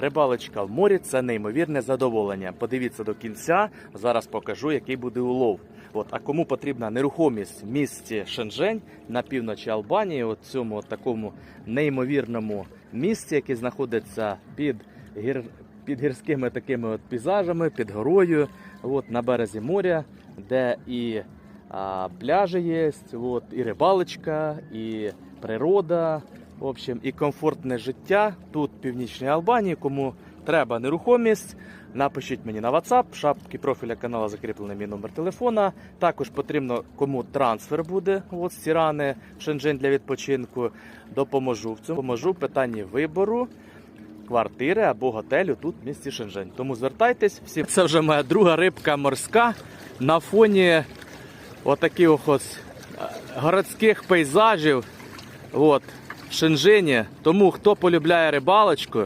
Рибалочка в морі це неймовірне задоволення. Подивіться до кінця. Зараз покажу, який буде улов. От, а кому потрібна нерухомість в місті Шенжень на півночі Албанії, от цьому от такому неймовірному місці, яке знаходиться під гір... під гірськими такими от пейзажами, під горою, от, на березі моря, де і а, пляжі є, от, і рибалочка, і природа, в общем, і комфортне життя тут, в північній Албанії. Кому треба нерухомість, напишіть мені на WhatsApp, шапки профіля каналу закріплений мій номер телефона. Також потрібно, кому трансфер буде от, з Тірани в Шенжень для відпочинку. Допоможу в цьому. Поможу в питанні вибору квартири або готелю тут в місті Шенжень. Тому звертайтесь всі. Це вже моя друга рибка морська на фоні отаких ось е, городських пейзажів. От, Шенжині. Тому хто полюбляє рибалочку,